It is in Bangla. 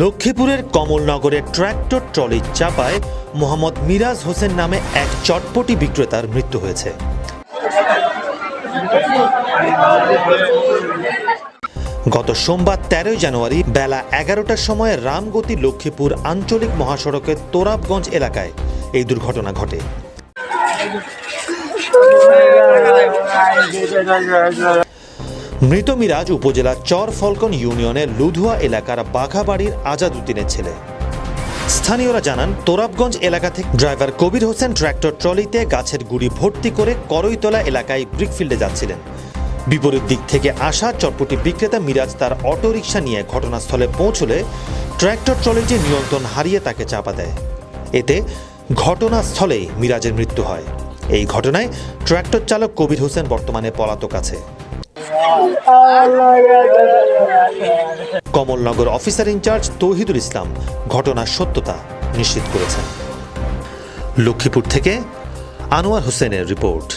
লক্ষ্মীপুরের কমলনগরের ট্র্যাক্টর ট্রলির চাপায় মোহাম্মদ মিরাজ হোসেন নামে এক চটপটি বিক্রেতার মৃত্যু হয়েছে। গত সোমবার তেরোই জানুয়ারি বেলা এগারোটার সময় রামগতি লক্ষ্মীপুর আঞ্চলিক মহাসড়কের তোরাবগঞ্জ এলাকায় এই দুর্ঘটনা ঘটে। মৃত মিরাজ উপজেলার চর ফলকন ইউনিয়নের লুধুয়া এলাকার বাঘাবাড়ির আজাদুদ্দিনের ছেলে। স্থানীয়রা জানান, তোরাবগঞ্জ এলাকা থেকে ড্রাইভার কবির হোসেন ট্র্যাক্টর ট্রলিতে গাছের গুড়ি ভর্তি করে করইতলা এলাকায় ব্রিকফিল্ডে যাচ্ছিলেন। বিপরীত দিক থেকে আসা চটপটি বিক্রেতা মিরাজ তার অটোরিকশা নিয়ে ঘটনাস্থলে পৌঁছলে ট্র্যাক্টর ট্রলিটি নিয়ন্ত্রণ হারিয়ে তাকে চাপা দেয়। এতে ঘটনাস্থলেই মিরাজের মৃত্যু হয়। এই ঘটনায় ট্র্যাক্টর চালক কবির হোসেন বর্তমানে পলাতক আছে। Kamalnagar officer in charge Tauhidul Islam ঘটনার সত্যতা নিশ্চিত করেছেন। লক্ষ্মীপুর থেকে আনোয়ার হোসেনের রিপোর্ট।